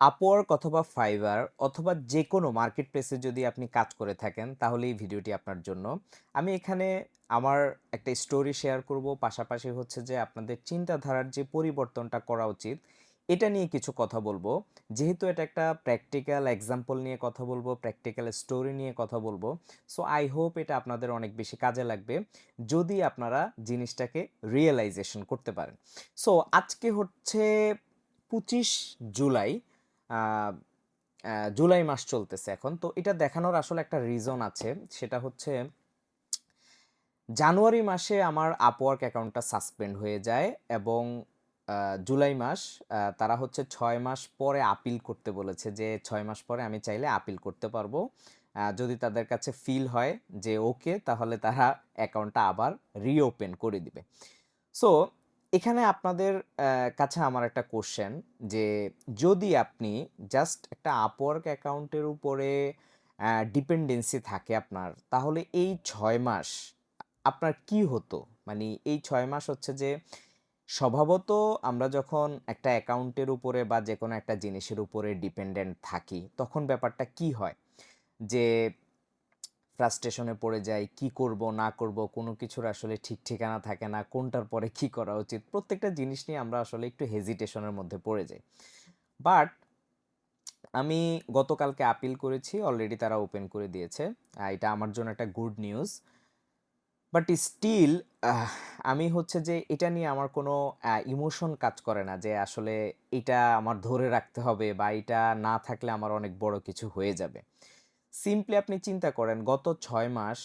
Upwork অথবা fibre অথবা যেকোনো মার্কেট প্লেসে যদি আপনি কাজ করে থাকেন তাহলে এই ভিডিওটি আপনার জন্য। আমি এখানে আমার একটা স্টোরি শেয়ার করব। পাশাপাশি হচ্ছে যে আপনাদের চিন্তাধারার যে পরিবর্তনটা করা উচিত, এটা নিয়ে কিছু কথা বলব। যেহেতু এটা একটা প্র্যাকটিক্যাল এক্সাম্পল নিয়ে কথা বলব, প্র্যাকটিক্যাল স্টোরি নিয়ে কথা বলব। সো আই হোপ এটা আপনাদের অনেক বেশি কাজে লাগবে। যদি আপনারা জিনিসটাকে রিয়েলাইজেশন করতে পারেন। সো আজকে হচ্ছে ২৫ জুলাই। জুলাই মাস চলতেছে এখন। তো এটা দেখানোর আসলে একটা রিজন আছে। সেটা হচ্ছে, জানুয়ারি মাসে আমার আপওয়ার্ক অ্যাকাউন্টটা সাসপেন্ড হয়ে যায় এবং জুলাই মাস তারা হচ্ছে ৬ মাস পরে আপিল করতে বলেছে যে ৬ মাস পরে আমি চাইলে আপিল করতে পারব। যদি তাদের কাছে ফিল হয় যে ওকে তাহলে তারা অ্যাকাউন্টটা আবার রিওপেন করে দিবে। সো এখানে আপনাদের কাছে আমার একটা কোশ্চেন যে যদি আপনি জাস্ট একটা আপওয়ার্ক অ্যাকাউন্টের উপরে ডিপেন্ডেন্সি থাকে আপনার, তাহলে এই ছয় মাস আপনার কি হতো? মানে এই ছয় মাস হচ্ছে যে স্বভাবত আমরা যখন একটা অ্যাকাউন্টের উপরে বা যে কোনো একটা জিনিসের উপরে ডিপেন্ডেন্ট থাকি, তখন ব্যাপারটা কি হয়? যে ফ্রাস্ট্রেশনে পড়ে যাই, কি করব না করব কোনো কিছুর আসলে ঠিক ঠিকানা থাকে না, কোনটার পরে কি করা উচিত? প্রত্যেকটা জিনিস নিয়ে আমরা আসলে একটু হেজিটেশনের মধ্যে পড়ে যাই। বাট আমি গতকালকে আপিল করেছি। অলরেডি তারা ওপেন করে দিয়েছে। এটা আমার জন্য একটা গুড নিউজ। বাট স্টিল আমি হচ্ছে যে এটা নিয়ে আমার কোনো ইমোশন কাজ করে না যে আসলে এটা আমার ধরে রাখতে হবে বা এটা না থাকলে আমার অনেক বড় কিছু হয়ে যাবে। সিম্পলি আপনি চিন্তা করেন গত ছয় মাস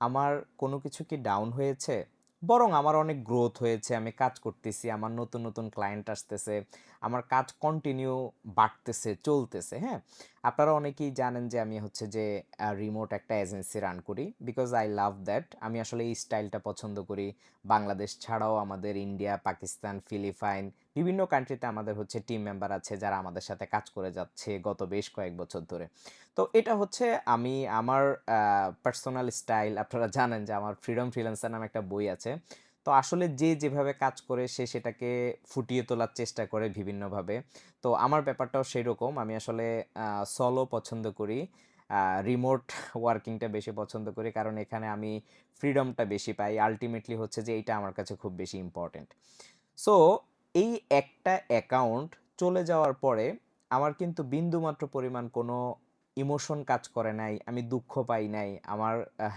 আমার কোনো কিছু কি ডাউন হয়েছে? বরং আমার অনেক গ্রোথ হয়েছে। আমি কাজ করতেছি। আমার নতুন, নতুন ক্লায়েন্ট আসতেছে। আমার কাজ কন্টিনিউ বাড়তেছে, চলতেছে, হ্যাঁ? আপনারা অনেকেই জানেন যে আমি হচ্ছে যে রিমোট একটা এজেন্সি রান করি। Because I love that. আমি আসলে এই স্টাইলটা পছন্দ করি। বাংলাদেশ ছাড়াও আমাদের ইন্ডিয়া, পাকিস্তান, ফিলিপাইন বিভিন্ন কান্ট্রিতে আমাদের হচ্ছে টিম মেম্বার আছে যারা আমাদের সাথে কাজ করে যাচ্ছে গত বেশ কয়েক বছর ধরে। তো এটা হচ্ছে আমি আমার পার্সোনাল স্টাইল আপনারা জানেন যে আমার ফ্রিডম ফ্রিল্যান্সার নামে একটা বই আছে। তো আসলে যে যেভাবে কাজ করে সে সেটাকে ফুটিয়ে তোলার চেষ্টা করে বিভিন্নভাবে। তো আমার ব্যাপারটাও সেরকম। আমি আসলে সলো পছন্দ করি। রিমোট ওয়ার্কিংটা বেশি পছন্দ করি। কারণ এখানে আমি ফ্রিডমটা বেশি পাই। আল্টিমেটলি হচ্ছে যে এইটা আমার কাছে খুব বেশি ইম্পোর্টেন্ট। সো এই একটা অ্যাকাউন্ট চলে যাওয়ার পরে আমার কিন্তু বিন্দুমাত্র পরিমাণ কোনো ইমোশন কাজ করে নাই। আমি দুঃখ পাই নাই। আমার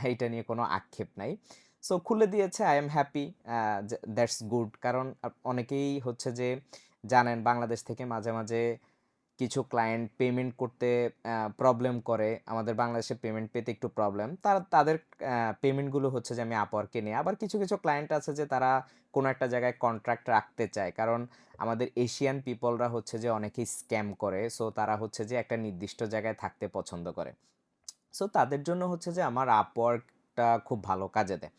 এইটা নিয়ে কোনো আক্ষেপ নাই। সো খুলে দিয়েছে I am happy that's good. কারণ অনেকেই হচ্ছে যে জানেন বাংলাদেশ থেকে মাঝে, মাঝে কিছু ক্লায়েন্ট পেমেন্ট করতে প্রবলেম করে। আমাদের বাংলাদেশে পেমেন্ট পেতে একটু প্রবলেম। তারা তাদের পেমেন্টগুলো হচ্ছে যে আমি আপওয়ার্কে নেই। আবার কিছু, কিছু ক্লায়েন্ট আছে যে তারা কোনো একটা জায়গায় কন্ট্রাক্ট রাখতে চায়। কারণ আমাদের এশিয়ান পিপলরা হচ্ছে যে অনেকেই স্ক্যাম করে। সো তারা হচ্ছে যে একটা নির্দিষ্ট জায়গায় থাকতে পছন্দ করে। সো তাদের জন্য হচ্ছে যে আমার আপওয়ার্কটা খুব ভালো কাজে দেয়।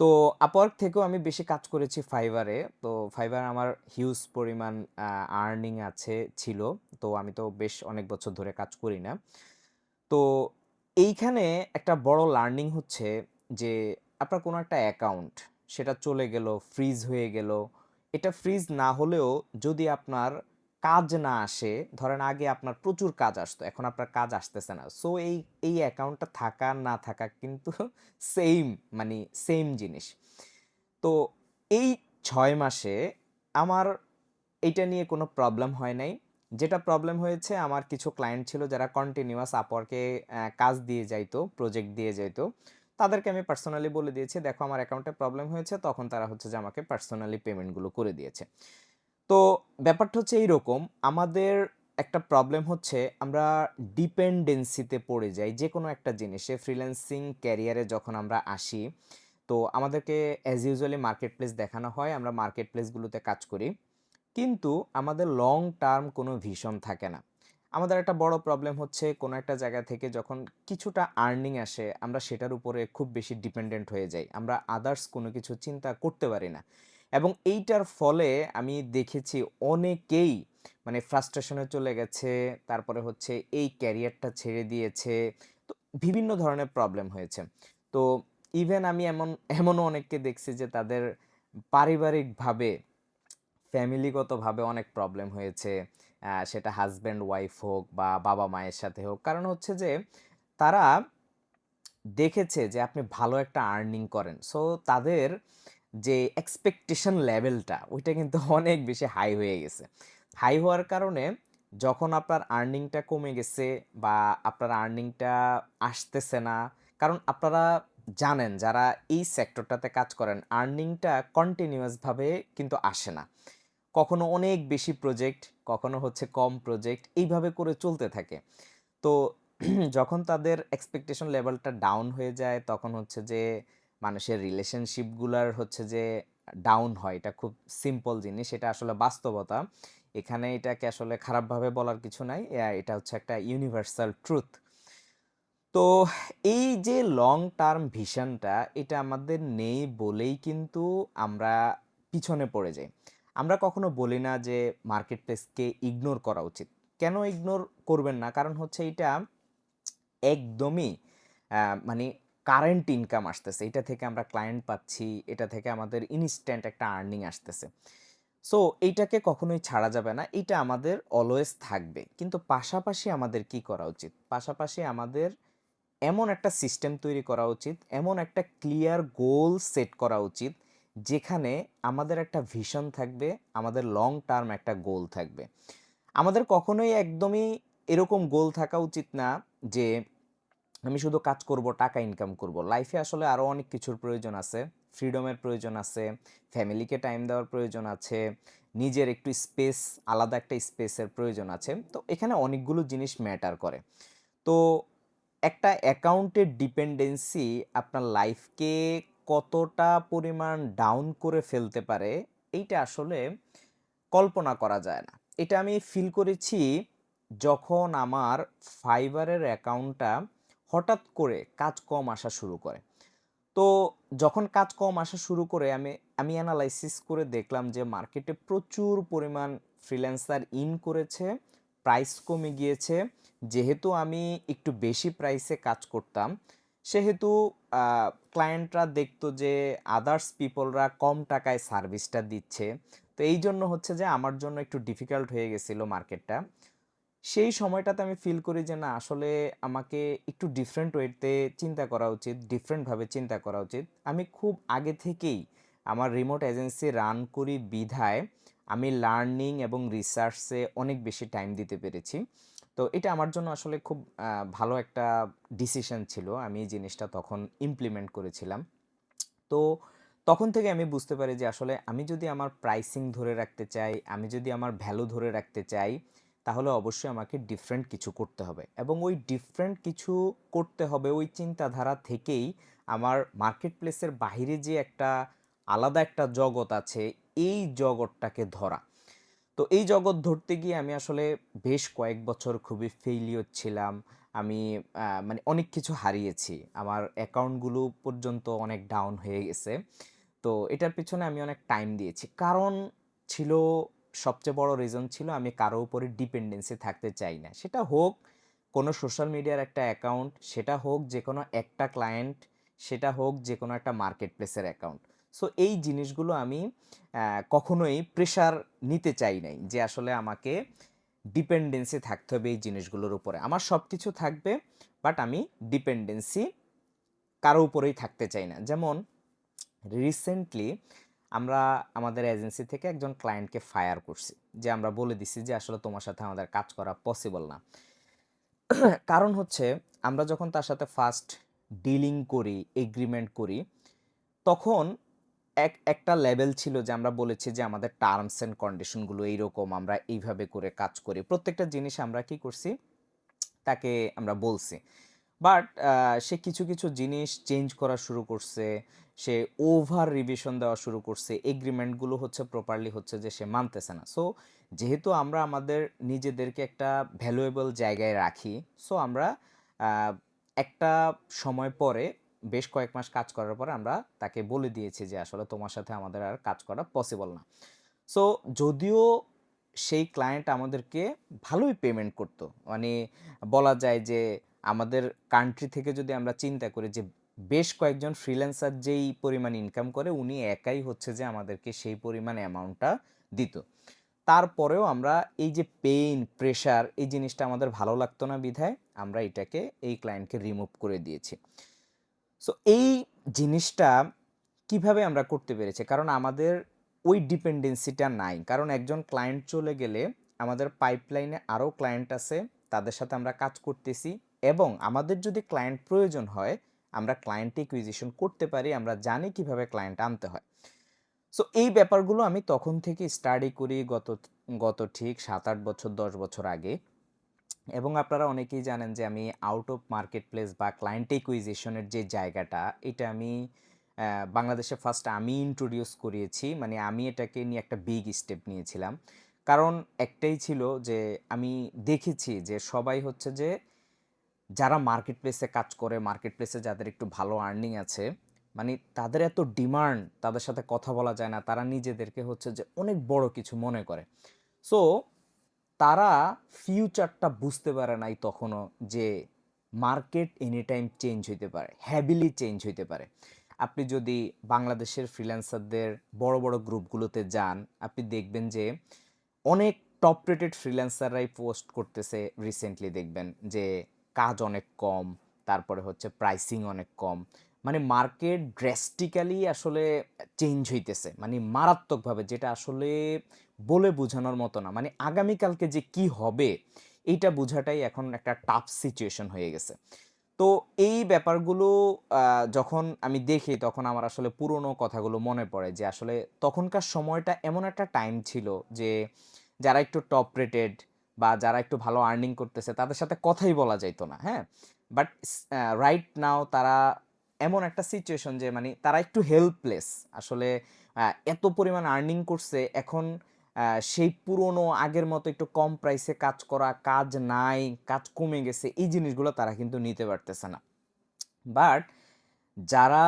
তো আপওয়ার্ক থেকেও আমি বেশি কাজ করেছি ফাইবারে। তো ফাইবার আমার হিউজ পরিমাণ আর্নিং আছে ছিল। তো আমি তো বেশ অনেক বছর ধরে কাজ করি না। তো এইখানে একটা বড় লার্নিং হচ্ছে যে আপনার কোনো একটা অ্যাকাউন্ট সেটা চলে গেল, ফ্রিজ হয়ে গেল। এটা ফ্রিজ না হলেও যদি আপনার কাজ না আসে, ধরেন আগে আপনার প্রচুর কাজ আসতো। এখন আপনার কাজ আসতেছে না। সো এই, এই অ্যাকাউন্টটা থাকা না থাকা কিন্তু সেম মানে সেম জিনিস। তো এই ছয় মাসে আমার এটা নিয়ে কোনো প্রবলেম হয় নাই। যেটা প্রবলেম হয়েছে আমার কিছু ক্লায়েন্ট ছিল যারা কন্টিনিউয়াস আপওয়ার্কে কাজ দিয়ে যাইতো, প্রজেক্ট দিয়ে যাইতো। তাদেরকে আমি পার্সোনালি বলে দিয়েছি, "দেখো আমার অ্যাকাউন্টে প্রবলেম হয়েছে।" তখন তারা হচ্ছে যে আমাকে পার্সোনালি পেমেন্টগুলো করে দিয়েছে। তো ব্যাপারটা হচ্ছে এইরকম, আমাদের একটা প্রবলেম হচ্ছে আমরা ডিপেন্ডেন্সিতে পড়ে যাই যে কোনো একটা জিনিসে। ফ্রিল্যান্সিং ক্যারিয়ারে যখন আমরা আসি, তো আমাদেরকে অ্যাজ ইউজুয়ালি মার্কেট প্লেস দেখানো হয়। আমরা মার্কেট প্লেসগুলোতে কাজ করি। কিন্তু আমাদের লং টার্ম কোনো ভিশন থাকে না। আমাদের একটা বড় প্রবলেম হচ্ছে কোনো একটা জায়গা থেকে যখন কিছুটা আর্নিং আসে, আমরা সেটার উপরে খুব বেশি ডিপেন্ডেন্ট হয়ে যাই। আমরা আদার্স কোনো কিছু চিন্তা করতে পারি না। এবং এইটার ফলে আমি দেখেছি অনেকেই মানে ফ্রাস্ট্রেশনে চলে গেছে। তারপরে হচ্ছে এই ক্যারিয়ারটা ছেড়ে দিয়েছে। তো বিভিন্ন ধরনের প্রবলেম হয়েছে। তো ইভেন আমি এমন, এমনও অনেককে দেখছি যে তাদের পারিবারিকভাবে ফ্যামিলিগতভাবে অনেক প্রবলেম হয়েছে। সেটা হাজব্যান্ড ওয়াইফ হোক বা বাবা মায়ের সাথে হোক কারণ হচ্ছে যে তারা দেখেছে যে আপনি ভালো একটা আর্নিং করেন সো তাদের যে এক্সপেকটেশন লেভেলটা ওইটা কিন্তু অনেক বেশি হাই হয়ে গেছে। হাই হওয়ার কারণে যখন আপনার আর্নিংটা কমে গেছে বা আপনার আর্নিংটা আসতেছে না, কারণ আপনারা জানেন যারা এই সেক্টরটাতে কাজ করেন আর্নিংটা কন্টিনিউয়াসভাবে কিন্তু আসে না। কখনো অনেক বেশি প্রজেক্ট কখনো হচ্ছে কম প্রজেক্ট এইভাবে করে চলতে থাকে। তো যখন তাদের এক্সপেকটেশন লেভেলটা ডাউন হয়ে যায়, তখন হচ্ছে যে মানুষের রিলেশনশিপগুলার হচ্ছে যে ডাউন হয়। এটা খুব সিম্পল জিনিস, এটা আসলে বাস্তবতা। এখানে এটাকে আসলে খারাপভাবে বলার কিছু নাই। এটা হচ্ছে একটা ইউনিভার্সাল ট্রুথ তো এই যে লং টার্ম ভিশনটা এটা আমাদের নেই বলেই কিন্তু আমরা পিছনে পড়ে যাই। আমরা কখনো বলি না যে মার্কেট প্লেসকে ইগনোর করা উচিত। কেন ইগনোর করবেন না? কারণ হচ্ছে এটা একদমই মানে কারেন্ট ইনকাম আসতেছে, এটা থেকে আমরা ক্লায়েন্ট পাচ্ছি, এটা থেকে আমাদের ইনস্ট্যান্ট একটা আর্নিং আসতেছে। সো এইটাকে কখনোই ছাড়া যাবে না, এটা আমাদের অলওয়েজ থাকবে। কিন্তু পাশাপাশি আমাদের কি করা উচিত? পাশাপাশি আমাদের এমন একটা সিস্টেম তৈরি করা উচিত, এমন একটা ক্লিয়ার গোল সেট করা উচিত, যেখানে আমাদের একটা ভিশন থাকবে, আমাদের লং টার্ম একটা গোল থাকবে। আমাদের কখনোই একদমই এরকম গোল থাকা উচিত না যে আমি শুধু কাজ করব, টাকা ইনকাম করব। লাইফে আসলে আরও অনেক কিছুর প্রয়োজন আছে। ফ্রিডমের প্রয়োজন আছে ফ্যামিলিকে টাইম দেওয়ার প্রয়োজন আছে, নিজের একটু স্পেস আলাদা একটা স্পেসের প্রয়োজন আছে। তো এখানে অনেকগুলো জিনিস ম্যাটার করে। তো একটা অ্যাকাউন্টের ডিপেন্ডেন্সি আপনার লাইফকে কতটা পরিমাণ ডাউন করে ফেলতে পারে, এইটা আসলে কল্পনা করা যায় না। এটা আমি ফিল করেছি যখন আমার ফাইবারের অ্যাকাউন্টটা হঠাৎ করে কাজ কম আসা শুরু করে। তো যখন কাজ কম আসা শুরু করে, আমি আমি অ্যানালাইসিস করে দেখলাম যে মার্কেটে প্রচুর পরিমাণ ফ্রিল্যান্সার ইন করেছে প্রাইস কমে গিয়েছে। যেহেতু আমি একটু বেশি প্রাইসে কাজ করতাম, সেহেতু ক্লায়েন্টরা দেখতো যে আদার্স পিপলরা কম টাকায় সার্ভিসটা দিচ্ছে। তো এই জন্য হচ্ছে যে আমার জন্য একটু ডিফিকাল্ট হয়ে গেছিল মার্কেটটা সেই সময়টাতে আমি ফিল করি যে, না, আসলে আমাকে একটু ডিফারেন্ট ওয়েতে চিন্তা করা উচিত ডিফারেন্টভাবে চিন্তা করা উচিত। আমি খুব আগে থেকেই আমার রিমোট এজেন্সি রান করি বিধায় আমি লার্নিং এবং রিসার্চে অনেক বেশি টাইম দিতে পেরেছি। তো এটা আমার জন্য আসলে খুব ভালো একটা ডিসিশন ছিল। আমি এই জিনিসটা তখন ইমপ্লিমেন্ট করেছিলাম। তো তখন থেকে আমি বুঝতে পারি যে, আসলে আমি যদি আমার প্রাইসিং ধরে রাখতে চাই, আমি যদি আমার ভ্যালু ধরে রাখতে চাই তাহলে অবশ্যই আমাকে ডিফারেন্ট কিছু করতে হবে। এবং ওই ডিফারেন্ট কিছু করতে হবে ওই চিন্তাধারা থেকেই আমার মার্কেট প্লেসের বাইরে যে একটা আলাদা একটা জগৎ আছে, এই জগৎটাকে ধরা। তো এই জগৎ ধরতে গিয়ে আমি আসলে বেশ কয়েক বছর খুবই ফেইলিওর ছিলাম। আমি মানে অনেক কিছু হারিয়েছি। আমার অ্যাকাউন্টগুলো পর্যন্ত অনেক ডাউন হয়ে গেছে। তো এটার পিছনে আমি অনেক টাইম দিয়েছি। কারণ ছিল সবচেয়ে বড় রিজন ছিল আমি কারও উপরে ডিপেন্ডেন্সি থাকতে চাই না। সেটা হোক কোনো সোশ্যাল মিডিয়ার একটা অ্যাকাউন্ট সেটা হোক যে কোনো একটা ক্লায়েন্ট সেটা হোক যে কোনো একটা মার্কেট প্লেসের অ্যাকাউন্ট সো এই জিনিসগুলো আমি কখনোই প্রেশার নিতে চাই নাই যে আসলে আমাকে ডিপেন্ডেন্সি থাকতে হবে এই জিনিসগুলোর উপরে। আমার সব কিছু থাকবে বাট আমি ডিপেন্ডেন্সি কারও উপরেই থাকতে চাই না। যেমন রিসেন্টলি আমরা আমাদের এজেন্সি থেকে একজন ক্লায়েন্টকে ফায়ার করছি, যে আমরা বলে দিছি যে আসলে তোমার সাথে আমাদের কাজ করা পসিবল না। কারণ হচ্ছে আমরা যখন তার সাথে ফার্স্ট ডিলিং করি এগ্রিমেন্ট করি, তখন এক, একটা লেভেল ছিল যে আমরা বলেছি যে আমাদের টার্মস অ্যান্ড কন্ডিশনগুলো এইরকম, আমরা এইভাবে করে কাজ করি। প্রত্যেকটা জিনিস আমরা কি করছি, তাকে আমরা বলছি। বাট সে কিছু কিছু জিনিস চেঞ্জ করা শুরু করছে সে ওভার রিভিশন দেওয়া শুরু করছে এগ্রিমেন্টগুলো হচ্ছে প্রপারলি হচ্ছে যে সে মানতেছে না। সো যেহেতু আমরা আমাদের নিজেদেরকে একটা ভ্যালুয়েবল জায়গায় রাখি সো আমরা একটা সময় পরে, বেশ কয়েক মাস কাজ করার পরে আমরা তাকে বলে দিয়েছি যে আসলে তোমার সাথে আমাদের আর কাজ করা পসিবল না। সো যদিও সেই ক্লায়েন্ট আমাদেরকে ভালোই পেমেন্ট করতো মানে বলা যায় যে আমাদের কান্ট্রি থেকে যদি আমরা চিন্তা করি যে বেশ কয়েকজন ফ্রিল্যান্সার যেই পরিমাণ ইনকাম করে, উনি একাই হচ্ছে যে আমাদেরকে সেই পরিমাণ অ্যামাউন্টটা দিত। তারপরেও আমরা এই যে পেইন প্রেশার এই জিনিসটা আমাদের ভালো লাগতো না বিধায় আমরা এটাকে এই ক্লায়েন্টকে রিমুভ করে দিয়েছি। সো এই জিনিসটা কীভাবে আমরা করতে পেরেছি? কারণ আমাদের ওই ডিপেন্ডেন্সিটা নাই। কারণ একজন ক্লায়েন্ট চলে গেলে আমাদের পাইপলাইনে আরও ক্লায়েন্ট আছে, তাদের সাথে আমরা কাজ করতেছি এবং আমাদের যদি ক্লায়েন্ট প্রয়োজন হয় আমরা ক্লায়েন্ট ইকুইজিশন করতে পারি, আমরা জানি কীভাবে ক্লায়েন্ট আনতে হয়। সো এই ব্যাপারগুলো আমি তখন থেকে স্টাডি করি গত গত ঠিক সাত আট বছর, দশ বছর আগে। এবং আপনারা অনেকেই জানেন যে আমি আউট অফ মার্কেট প্লেস বা ক্লায়েন্ট ইকুইজিশনের যে জায়গাটা, এটা আমি বাংলাদেশে ফার্স্ট আমি ইন্ট্রোডিউস করিয়েছি। মানে আমি এটাকে নিয়ে একটা বিগ স্টেপ নিয়েছিলাম। কারণ একটাই ছিল যে আমি দেখেছি যে সবাই হচ্ছে যে যারা মার্কেট প্লেসে কাজ করে মার্কেট প্লেসে যাদের একটু ভালো আর্নিং আছে মানে তাদের এত ডিমান্ড তাদের সাথে কথা বলা যায় না, তারা নিজেদেরকে হচ্ছে যে অনেক বড় কিছু মনে করে। সো তারা ফিউচারটা বুঝতে পারে নাই তখনও যে মার্কেট এনি টাইম চেঞ্জ হইতে পারে হ্যাবিলি চেঞ্জ হইতে পারে। আপনি যদি বাংলাদেশের ফ্রিল্যান্সারদের বড় বড় গ্রুপগুলোতে যান, আপনি দেখবেন যে অনেক টপ রেটেড ফ্রিল্যান্সাররাই পোস্ট করতেছে রিসেন্টলি দেখবেন যে কাজ অনেক কম, তারপরে হচ্ছে প্রাইসিং অনেক কম। মানে মার্কেট ড্রাস্টিক্যালি আসলে চেঞ্জ হইতেছে মানে মারাত্মকভাবে, যেটা আসলে বলে বোঝানোর মতো না। মানে আগামীকালকে যে কি হবে, এইটা বোঝাটাই এখন একটা টাফ সিচুয়েশন হয়ে গেছে। তো এই ব্যাপারগুলো যখন আমি দেখি, তখন আমার আসলে পুরনো কথাগুলো মনে পড়ে যে আসলে তখনকার সময়টা এমন একটা টাইম ছিল যে যারা একটু টপ রেটেড বা যারা একটু ভালো আর্নিং করতেছে, তাদের সাথে কথাই বলা যাইতো না হ্যাঁ? বাট রাইট নাও তারা এমন একটা সিচুয়েশন যে মানে তারা একটু হেল্পলেস আসলে এত পরিমাণ আর্নিং করছে, এখন সেই পুরনো আগের মতো একটু কম প্রাইসে কাজ করা, কাজ নাই, কাজ কমে গেছে, এই জিনিসগুলো তারা কিন্তু নিতে পারতেছে না। বাট যারা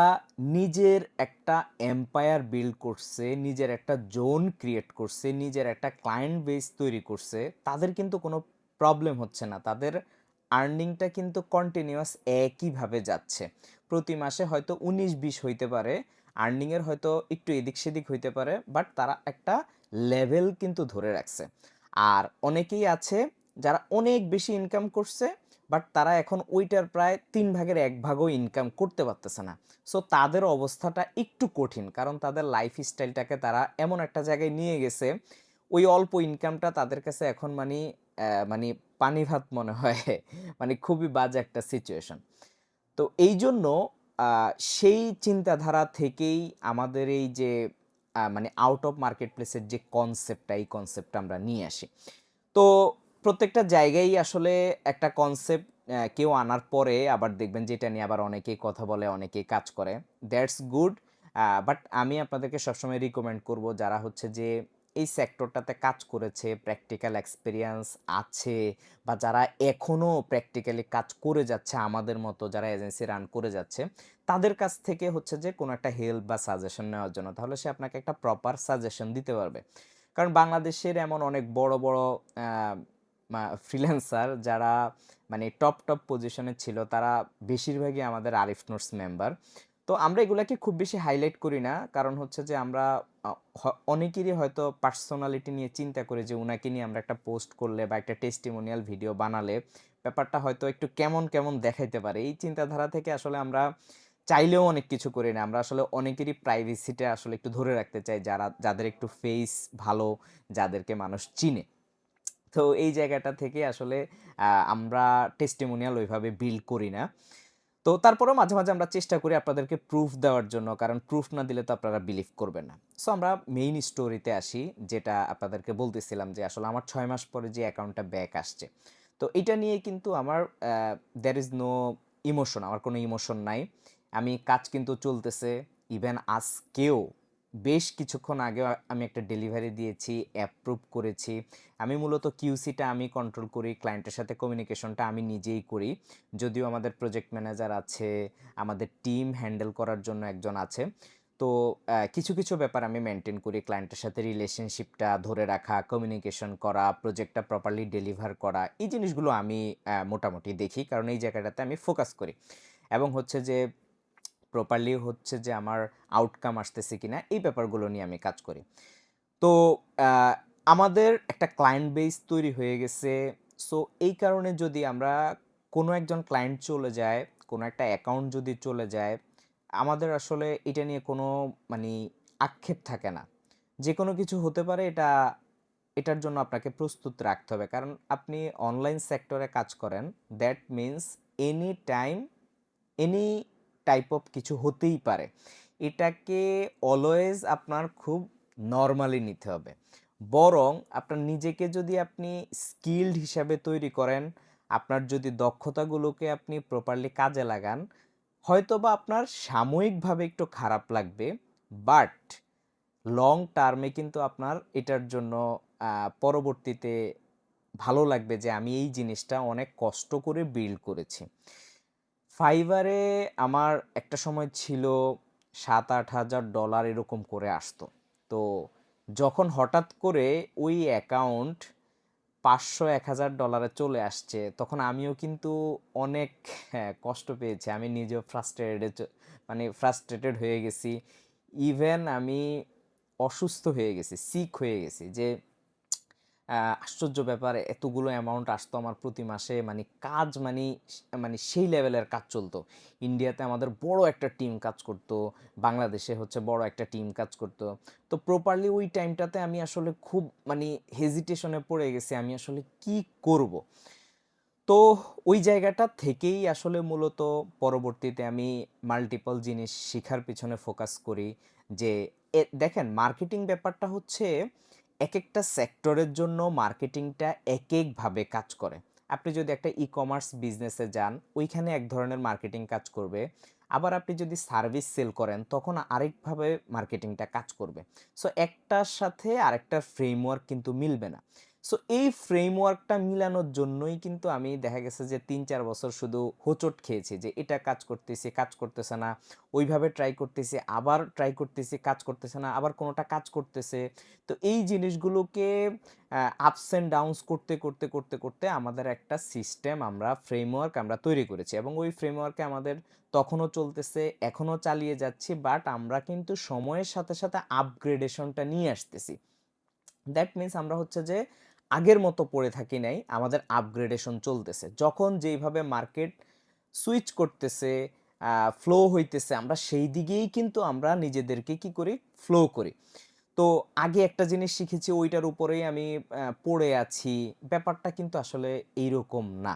নিজের একটা এম্পায়ার বিল্ড করছে, নিজের একটা জোন ক্রিয়েট করছে, নিজের একটা ক্লায়েন্ট বেস তৈরি করছে, তাদের কিন্তু কোনো প্রবলেম হচ্ছে না। তাদের আর্নিংটা কিন্তু কন্টিনিউয়াস একইভাবে যাচ্ছে। প্রতি মাসে হয়তো উনিশ, বিশ হইতে পারে আর্নিংয়ের হয়তো একটু এদিক সেদিক হইতে পারে বাট তারা একটা লেভেল কিন্তু ধরে রাখছে। আর অনেকেই আছে যারা অনেক বেশি ইনকাম করছে বাট তারা এখন ওইটার প্রায় তিন ভাগের এক ভাগও ইনকাম করতে পারতেছে না। সো তাদের অবস্থাটা একটু কঠিন, কারণ তাদের লাইফ স্টাইলটাকে তারা এমন একটা জায়গায় নিয়ে গেছে, ওই অল্প ইনকামটা তাদের কাছে এখন মানে মানে পানি ভাত মনে হয় মানে খুবই বাজে একটা সিচুয়েশন তো এই জন্য সেই চিন্তাধারা থেকেই আমাদের এই যে মানে আউট অফ মার্কেট প্লেসের যে কনসেপ্টটা এই কনসেপ্টটা আমরা নিয়ে আসি। তো প্রত্যেকটা জায়গায় আসলে একটা কনসেপ্ট কেউ আনার পরে আবার দেখবেন যেটা নিয়ে আবার অনেকেই কথা বলে, অনেকেই কাজ করে। দ্যাটস গুড বাট আমি আপনাদেরকে সবসময় রিকমেন্ড করব যারা হচ্ছে যে এই সেক্টরটাতে কাজ করেছে প্র্যাকটিক্যাল এক্সপিরিয়েন্স আছে বা যারা এখনও প্র্যাকটিক্যালি কাজ করে যাচ্ছে, আমাদের মতো যারা এজেন্সি রান করে যাচ্ছে, তাদের কাছ থেকে হচ্ছে যে কোনো একটা হেল্প বা সাজেশন নেওয়ার জন্য। তাহলে সে আপনাকে একটা প্রপার সাজেশন দিতে পারবে। কারণ বাংলাদেশের এমন অনেক বড় বড় ফ্রিল্যান্সার যারা মানে টপ টপ পজিশনে ছিল, তারা বেশিরভাগই আমাদের আরিফ নোটস মেম্বার তো আমরা এগুলাকে খুব বেশি হাইলাইট করি না, কারণ হচ্ছে যে আমরা অনেকেরই হয়তো পার্সোনালিটি নিয়ে চিন্তা করি যে ওনাকে নিয়ে আমরা একটা পোস্ট করলে বা একটা টেস্টিমোনিয়াল ভিডিও বানালে ব্যাপারটা হয়তো একটু কেমন কেমন দেখাইতে পারে। এই চিন্তাধারা থেকে আসলে আমরা চাইলেও অনেক কিছু করি না। আমরা আসলে অনেকেরই প্রাইভেসিটা আসলে একটু ধরে রাখতে চাই, যারা, যাদের একটু ফেস ভালো, যাদেরকে মানুষ চিনে। তো এই জায়গাটা থেকে আসলে আমরা টেস্টিমোনিয়াল ওইভাবে বিল্ড করি না। তো তারপরেও মাঝে মাঝে আমরা চেষ্টা করি আপনাদেরকে প্রুফ দেওয়ার জন্য, কারণ প্রুফ না দিলে তো আপনারা বিলিভ করবেন না। সো আমরা মেইন স্টোরিতে আসি, যেটা আপনাদেরকে বলতেছিলাম যে আসলে আমার ছয় মাস পরে যে অ্যাকাউন্টটা ব্যাক আসছে। তো এটা নিয়ে কিন্তু আমার দ্যার ইজ নো ইমোশন আমার কোনো ইমোশন নাই। আমি কাজ কিন্তু চলতেছে ইভেন আজকেও বেশ কিছুক্ষণ আগে আমি একটা ডেলিভারি দিয়েছি অ্যাপ্রুভ করেছি। আমি মূলত কিউসিটা আমি কন্ট্রোল করি ক্লায়েন্টের সাথে কমিউনিকেশনটা আমি নিজেই করি। যদিও আমাদের প্রজেক্ট ম্যানেজার আছে, আমাদের টিম হ্যান্ডেল করার জন্য একজন আছে। তো কিছু কিছু ব্যাপার আমি মেনটেন করি ক্লায়েন্টের সাথে রিলেশনশিপটা ধরে রাখা কমিউনিকেশন করা প্রজেক্টটা প্রপারলি ডেলিভার করা, এই জিনিসগুলো আমি মোটামুটি দেখি। কারণ এই জায়গাটাতে আমি ফোকাস করি। এবং হচ্ছে যে প্রপারলি হচ্ছে যে আমার আউটকাম আসতেছে কিনা, এই ব্যাপারগুলো নিয়ে আমি কাজ করি। তো আমাদের একটা ক্লায়েন্ট বেস তৈরি হয়ে গেছে। সো এই কারণে যদি আমরা কোনো একজন ক্লায়েন্ট চলে যায়, কোনো একটা অ্যাকাউন্ট যদি চলে যায়, আমাদের আসলে এটা নিয়ে কোনো মানে আক্ষেপ থাকে না। যে কোনো কিছু হতে পারে এটা, এটার জন্য আপনাকে প্রস্তুত রাখতে হবে। কারণ আপনি অনলাইন সেক্টরে কাজ করেন that means any time any type of কিছু হতেই পারে। এটাকে অলওয়েজ আপনার খুব নর্মালি নিতে হবে। বরং আপনার নিজেকে যদি আপনি স্কিল্ড হিসাবে তৈরি করেন, আপনার যদি দক্ষতাগুলোকে আপনি প্রপারলি কাজে লাগান, হয়তোবা আপনার সাময়িকভাবে একটু খারাপ লাগবে বাট লং টার্মে কিন্তু আপনার এটার জন্য পরবর্তীতে ভালো লাগবে যে আমি এই জিনিসটা অনেক কষ্ট করে বিল্ড করেছি। ফাইবারে আমার একটা সময় ছিল সাত আট হাজার ডলার এরকম করে আসতো। তো যখন হঠাৎ করে ওই অ্যাকাউন্ট পাঁচশো এক হাজার ডলারে চলে আসছে তখন আমিও কিন্তু অনেক হ্যাঁ, কষ্ট পেয়েছি। আমি নিজেও ফ্রাস্ট্রেটেড মানে ফ্রাস্ট্রেটেড হয়ে গেছি। ইভেন আমি অসুস্থ হয়ে গেছি সিক হয়ে গেছি যে আশ্চর্য ব্যাপার, এতগুলো অ্যামাউন্ট আসতো আমার প্রতি মাসে মানে কাজ মানে মানে সেই লেভেলের কাজ চলতো। ইন্ডিয়াতে আমাদের বড় একটা টিম কাজ করতো, বাংলাদেশে হচ্ছে বড় একটা টিম কাজ করতো। তো প্রপারলি ওই টাইমটাতে আমি আসলে খুব মানে হেজিটেশনে পড়ে গেছি, আমি আসলে কি করব? তো ওই জায়গাটা থেকেই আসলে মূলত পরবর্তীতে আমি মাল্টিপল জিনিস শেখার পিছনে ফোকাস করি। যে দেখেন মার্কেটিং ব্যাপারটা হচ্ছে এক একটা সেক্টরের জন্য মার্কেটিংটা এক একভাবে কাজ করে। আপনি যদি একটা ই কমার্স বিজনেসে যান, ওইখানে এক ধরনের মার্কেটিং কাজ করবে। আবার আপনি যদি সার্ভিস সেল করেন, তখন আরেকভাবে মার্কেটিংটা কাজ করবে। সো একটার সাথে আরেকটার ফ্রেমওয়ার্ক কিন্তু মিলবে না। সো এই ফ্রেমওয়ার্কটা মিলানোর জন্যই কিন্তু আমি দেখা গেছে যে তিন চার বছর শুধু হোঁচট খেয়েছি যে এটা কাজ করতেছে কাজ করতেছে না। ওইভাবে ট্রাই করতেছে, আবার ট্রাই করতেছি, কাজ করতেছে না, আবার কোনোটা কাজ করতেছে। তো এই জিনিসগুলোকে আপস অ্যান্ড ডাউনস করতে করতে করতে করতে আমাদের একটা সিস্টেম আমরা ফ্রেমওয়ার্ক আমরা তৈরি করেছি এবং ওই ফ্রেমওয়ার্কে আমাদের তখনও চলতেছে, এখনও চালিয়ে যাচ্ছি বাট আমরা কিন্তু সময়ের সাথে সাথে আপগ্রেডেশনটা নিয়ে আসতেছি। দ্যাট মিন্স আমরা হচ্ছে যে আগের মতো পড়ে থাকি নাই, আমাদের আপগ্রেডেশন চলতেছে। যখন যেইভাবে মার্কেট সুইচ করতেছে ফ্লো হইতেছে, আমরা সেই দিকেই কিন্তু আমরা নিজেদেরকে কি করি? ফ্লো করি। তো আগে একটা জিনিস শিখেছি, ওইটার উপরেই আমি পড়ে আছি। ব্যাপারটা কিন্তু আসলে এইরকম না।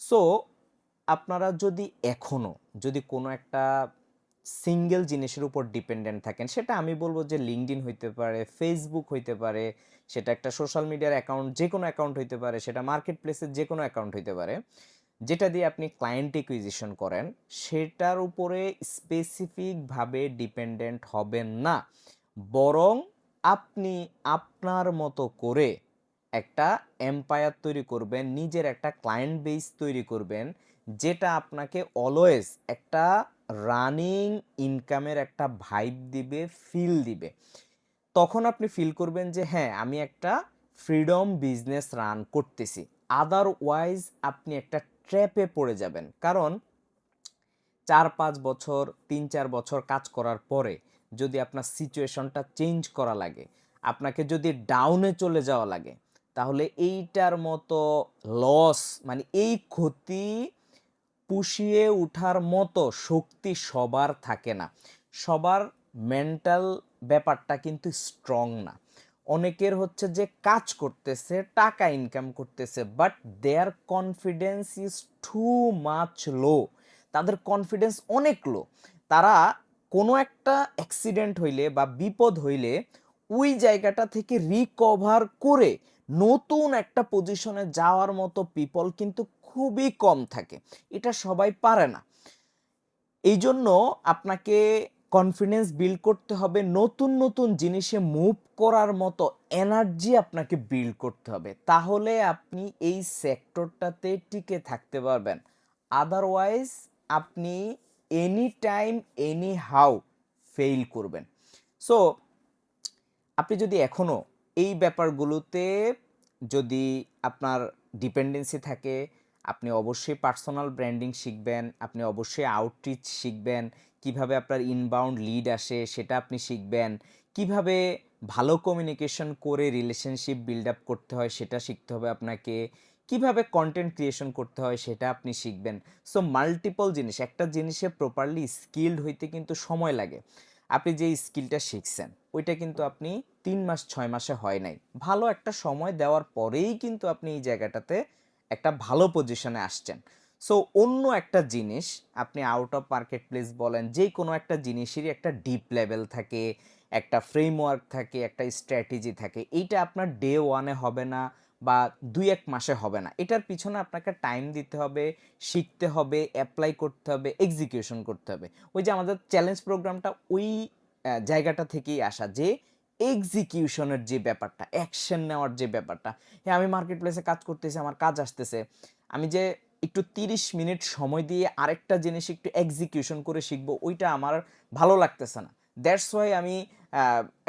সো আপনারা যদি এখনও, যদি কোনো একটা সিঙ্গেল জিনিসের উপর ডিপেন্ডেন্ট থাকেন। সেটা আমি বলব যে লিঙ্কডইন হইতে পারে ফেসবুক হইতে পারে, সেটা একটা সোশ্যাল মিডিয়ার অ্যাকাউন্ট যে কোনো অ্যাকাউন্ট হইতে পারে, সেটা মার্কেট প্লেসের যে কোনো অ্যাকাউন্ট হইতে পারে, যেটা দিয়ে আপনি ক্লায়েন্ট ইকুইজিশন করেন, সেটার উপরে স্পেসিফিকভাবে ডিপেন্ডেন্ট হবেন না। বরং আপনি আপনার মতো করে একটা এম্পায়ার তৈরি করবেন, নিজের একটা ক্লায়েন্ট বেস তৈরি করবেন, যেটা আপনাকে অলওয়েজ একটা রানিং ইনকামের একটা ভাইব দিবে ফিল দিবে। তখন আপনি ফিল করবেন যে হ্যাঁ আমি একটা ফ্রিডম বিজনেস রান করতেছি। আদারওয়াইজ আপনি একটা ট্র্যাপে পড়ে যাবেন। কারণ চার পাঁচ বছর তিন চার বছর কাজ করার পরে যদি আপনার সিচুয়েশনটা চেঞ্জ করা লাগে, আপনাকে যদি ডাউনে চলে যাওয়া লাগে, তাহলে এইটার মতো লস মানে এই ক্ষতি পুষিয়ে ওঠার মতো শক্তি সবার থাকে না। সবার মেন্টাল ব্যাপারটা কিন্তু স্ট্রং না। অনেকের হচ্ছে যে কাজ করতেছে, টাকা ইনকাম করতেছে but their confidence is too much low তাদের কনফিডেন্স অনেক লো তারা কোনো একটা অ্যাক্সিডেন্ট হইলে বা বিপদ হইলে ওই জায়গাটা থেকে রিকভার করে নতুন একটা পজিশনে যাওয়ার মতো পিপল কিন্তু খুবই কম থাকে। এটা সবাই পারে না। এই জন্য আপনাকে কনফিডেন্স বিল্ড করতে হবে, নতুন নতুন জিনিসে মুভ করার মতো এনার্জি আপনাকে বিল্ড করতে হবে। তাহলে আপনি এই সেক্টরটাতে টিকে থাকতে পারবেন। আদারওয়াইজ আপনি any time anyhow fail করবেন। সো আপনি যদি এখনও এই ব্যাপারগুলোতে যদি আপনার ডিপেন্ডেন্সি থাকে আপনি অবশ্যই পার্সোনাল ব্র্যান্ডিং শিখবেন, আপনি অবশ্যই আউটরিচ শিখবেন, কীভাবে আপনার ইনবাউন্ড লিড আসে সেটা আপনি শিখবেন, কীভাবে ভালো কমিউনিকেশন করে রিলেশনশিপ বিল্ড আপ করতে হয় সেটা শিখতে হবে আপনাকে, কীভাবে কন্টেন্ট ক্রিয়েশন করতে হয় সেটা আপনি শিখবেন। সো মাল্টিপল জিনিস, একটা জিনিসে প্রপারলি স্কিল্ড হইতে কিন্তু সময় লাগে। আপনি যে স্কিলটা শিখছেন, ওইটা কিন্তু আপনি তিন মাস, ছয় মাসে হয় নাই। ভালো একটা সময় দেওয়ার পরেই কিন্তু আপনি এই জায়গাটাতে একটা ভালো পজিশনে আসছেন। সো অন্য একটা জিনিস, আপনি আউট অফ মার্কেট প্লেস বলেন, যে কোনো একটা জিনিসেরই একটা ডিপ লেভেল থাকে, একটা ফ্রেমওয়ার্ক থাকে, একটা স্ট্র্যাটেজি থাকে। এইটা আপনার ডে ওয়ানে হবে না বা দুই এক মাসে হবে না। এটার পিছনে আপনাকে টাইম দিতে হবে, শিখতে হবে অ্যাপ্লাই করতে হবে এক্সিকিউশন করতে হবে। ওই যে আমাদের চ্যালেঞ্জ প্রোগ্রামটা ওই জায়গাটা থেকেই আসা যে এক্সিকিউশনের যে ব্যাপারটা অ্যাকশন নেওয়ার যে ব্যাপারটা। হ্যাঁ আমি মার্কেট প্লেসে কাজ করতেছি, আমার কাজ আসতেছে। আমি যে একটু তিরিশ মিনিট সময় দিয়ে আরেকটা জিনিস একটু এক্সিকিউশন করে শিখব, ওইটা আমার ভালো লাগতেছে না। দ্যাটস ওয়াই আমি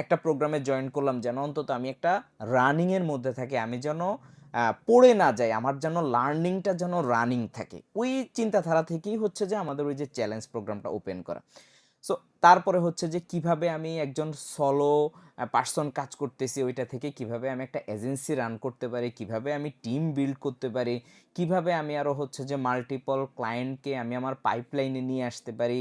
একটা প্রোগ্রামে জয়েন করলাম যেন অন্তত আমি একটা রানিংয়ের মধ্যে থাকি, আমি যেন পড়ে না যাই, আমার যেন লার্নিংটা যেন রানিং থাকে। ওই চিন্তাধারা থেকেই হচ্ছে যে আমাদের ওই যে চ্যালেঞ্জ প্রোগ্রামটা ওপেন করা। সো তারপরে হচ্ছে যে কীভাবে আমি একজন সলো পার্সন কাজ করতেছি ওইটা থেকে কীভাবে আমি একটা এজেন্সি রান করতে পারি, কীভাবে আমি টিম বিল্ড করতে পারি, কীভাবে আমি আরও হচ্ছে যে মাল্টিপল ক্লায়েন্টকে আমি আমার পাইপলাইনে নিয়ে আসতে পারি,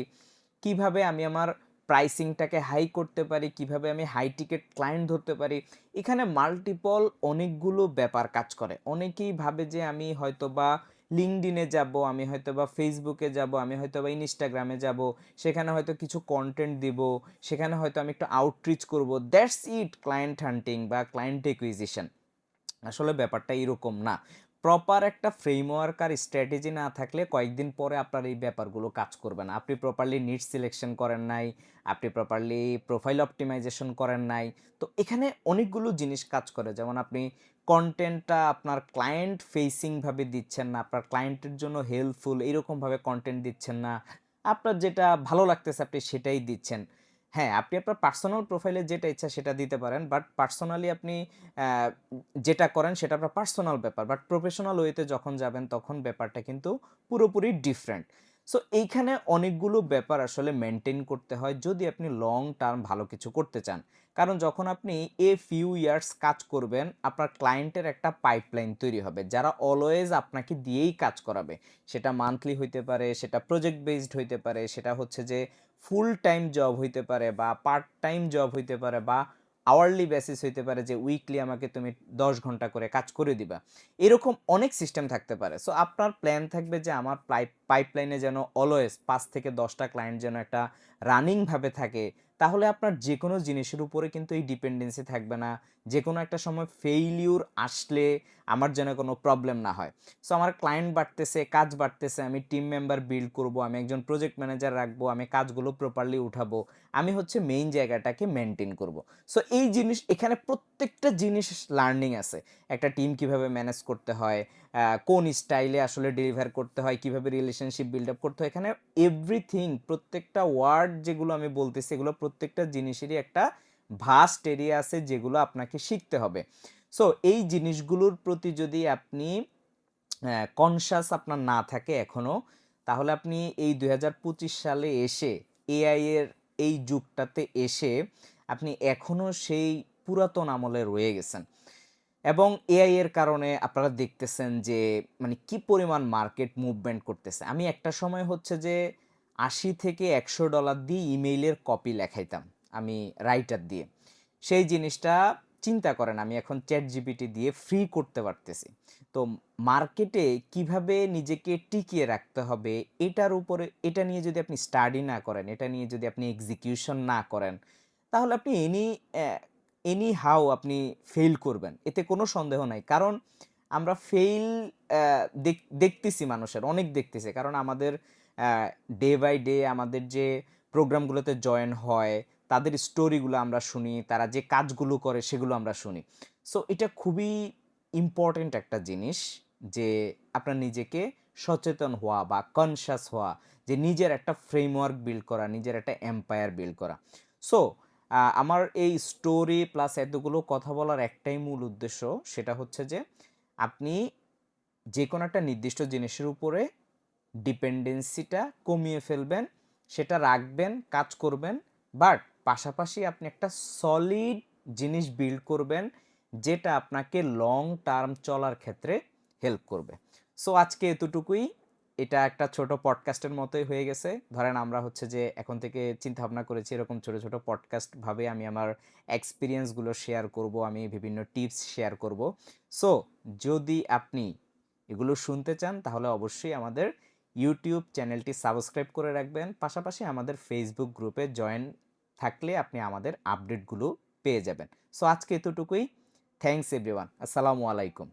কীভাবে আমি আমার প্রাইসিংটাকে হাই করতে পারি, কীভাবে আমি হাই টিকেট ক্লায়েন্ট ধরতে পারি, এখানে মাল্টিপল অনেকগুলো ব্যাপার কাজ করে। অনেকেই ভাবে যে আমি হয়তো বা লিঙ্কডিনে যাব, আমি হয়তো বা ফেসবুকে যাব, আমি হয়তো বা ইনস্টাগ্রামে যাব, সেখানে হয়তো কিছু কন্টেন্ট দিব, সেখানে হয়তো আমি একটু আউটরিচ করব দ্যাটস ইট ক্লায়েন্ট হান্টিং বা ক্লায়েন্ট একুইজিশন আসলে ব্যাপারটা এরকম না। প্রপার একটা ফ্রেমওয়ার্ক আর স্ট্র্যাটেজি না থাকলে কয়েকদিন পরে আপনার এই ব্যাপারগুলো কাজ করবে না। আপনি প্রপারলি নিট সিলেকশন করেন নাই, আপনি প্রপারলি প্রোফাইল অপটিমাইজেশন করেন নাই, তো এখানে অনেকগুলো জিনিস কাজ করে। যেমন আপনি কন্টেন্টটা আপনার ক্লায়েন্ট ফেসিংভাবে দিচ্ছেন না, আপনার ক্লায়েন্টের জন্য হেল্পফুল এইরকমভাবে কন্টেন্ট দিচ্ছেন না, আপনার যেটা ভালো লাগতেছে আপনি সেটাই দিচ্ছেন। হ্যাঁ আপনি আপনার পার্সোনাল প্রোফাইলে যেটা ইচ্ছা সেটা দিতে পারেন বাট পার্সোনালি আপনি যেটা করেন সেটা আপনার পার্সোনাল ব্যাপার বাট প্রফেশনাল ওয়েতে যখন যাবেন তখন ব্যাপারটা কিন্তু পুরোপুরি ডিফারেন্ট সো এইখানে অনেকগুলো ব্যাপার আসলে মেনটেন করতে হয় যদি আপনি লং টার্ম ভালো কিছু করতে চান। কারণ যখন আপনি এ ফিউ ইয়ার্স কাজ করবেন, আপনার ক্লায়েন্টের একটা পাইপলাইন তৈরি হবে, যারা অলওয়েজ আপনাকে দিয়েই কাজ করাবে। সেটা মান্থলি হইতে পারে, সেটা প্রজেক্ট বেসড হইতে পারে, সেটা হচ্ছে যে ফুল টাইম জব হইতে পারে বা পার্ট টাইম জব হইতে পারে বা আওয়ারলি বেসিস হইতে পারে যে উইকলি আমাকে তুমি দশ ঘণ্টা করে কাজ করে দিবা। এরকম অনেক সিস্টেম থাকতে পারে। সো আপনার প্ল্যান থাকবে যে আমার পাইপলাইনে যেন অলওয়েজ পাঁচ থেকে দশটা ক্লায়েন্ট যেন একটা রানিংভাবে থাকে, তাহলে আপনার যে কোনো জিনিসের উপরে কিন্তু এই ডিপেন্ডেন্সি থাকবে না। যে কোনো একটা সময় ফেইলিউর আসলে আমার যেন কোনো প্রবলেম না হয়। সো আমার ক্লায়েন্ট বাড়তেছে, কাজ বাড়তেছে, আমি টিম মেম্বার বিল্ড করব, আমি একজন প্রজেক্ট ম্যানেজার রাখব, আমি কাজগুলো প্রপারলি উঠাবো, আমি হচ্ছে মেইন জায়গাটাকে মেনটেন করব। সো এই জিনিস, এখানে প্রত্যেকটা জিনিস লার্নিং আছে। একটা টিম কীভাবে ম্যানেজ করতে হয় কোন স্টাইলে আসলে ডেলিভার করতে হয়, কীভাবে রিলেশনশিপ বিল্ড আপ করতে হয়, এখানে এভরিথিং প্রত্যেকটা ওয়ার্ড যেগুলো আমি বলতেছি, এগুলো প্রত্যেকটা জিনিসেরই একটা ভাস্ট এরিয়া আছে যেগুলো আপনাকে শিখতে হবে। সো এই জিনিসগুলোর প্রতি যদি আপনি কনসাস আপনার না থাকে এখনও তাহলে আপনি এই দুই হাজার পঁচিশ সালে এসে এআই এর এই যুগটাতে এসে আপনি এখনও সেই পুরাতন আমলে রয়ে গেছেন। এবং এআই এর কারণে আপনারা দেখতেছেন যে মানে কি পরিমাণ মার্কেট মুভমেন্ট করতেছে। আমি একটা সময় হচ্ছে যে আশি থেকে একশো ডলার দিয়ে ইমেইলের কপি লেখাইতাম আমি রাইটার দিয়ে। সেই জিনিসটা চিন্তা করেন, আমি এখন চ্যাট জিপিটি দিয়ে ফ্রি করতে পারতেছি। তো মার্কেটে কীভাবে নিজেকে টিকিয়ে রাখতে হবে এটার উপরে, এটা নিয়ে যদি আপনি স্টাডি না করেন, এটা নিয়ে যদি আপনি এক্সিকিউশন না করেন, তাহলে আপনি এনি এনি হাউ আপনি ফেল করবেন। এতে কোনো সন্দেহ নাই। কারণ আমরা ফেল দেখতেছি মানুষের, অনেক দেখতেছি। কারণ আমাদের ডে বাই ডে আমাদের যে প্রোগ্রামগুলোতে জয়েন হয়, তাদের স্টোরিগুলো আমরা শুনি, তারা যে কাজগুলো করে সেগুলো আমরা শুনি। সো এটা খুবই ইম্পর্টেন্ট একটা জিনিস যে আপনার নিজেকে সচেতন হওয়া বা কনসাস হওয়া, যে নিজের একটা ফ্রেমওয়ার্ক বিল্ড করা, নিজের একটা এম্পায়ার বিল্ড করা। সো আমার এই স্টোরি প্লাস এতগুলো কথা বলার একটাই মূল উদ্দেশ্য, সেটা হচ্ছে যে আপনি যে কোনো একটা নির্দিষ্ট জিনিসের উপরে ডিপেন্ডেন্সিটা কমিয়ে ফেলবেন, সেটা রাখবেন, কাজ করবেন, বাট পাশাপাশি আপনি একটা সলিড জিনিস বিল্ড করবেন, যেটা আপনাকে লং টার্ম চলার ক্ষেত্রে হেল্প করবে। সো আজকে এতটুকুই। এটা একটা ছোট পডকাস্টের মতোই হয়ে গেছে। ধরেন আমরা হচ্ছে যে এখন থেকে চিন্তা ভাবনা করেছি এরকম ছোট ছোট পডকাস্ট ভাবে আমি আমার এক্সপিরিয়েন্সগুলো শেয়ার করব, আমি বিভিন্ন টিপস শেয়ার করব। সো যদি আপনি এগুলো শুনতে চান, তাহলে অবশ্যই আমাদের ইউটিউব চ্যানেলটি সাবস্ক্রাইব করে রাখবেন। পাশাপাশি আমাদের ফেসবুক গ্রুপে জয়েন থাকলে আপনি আমাদের আপডেটগুলো পেয়ে যাবেন। সো আজকে এতটুকুই। থ্যাংকস এভরিওয়ান আসসালামু আলাইকুম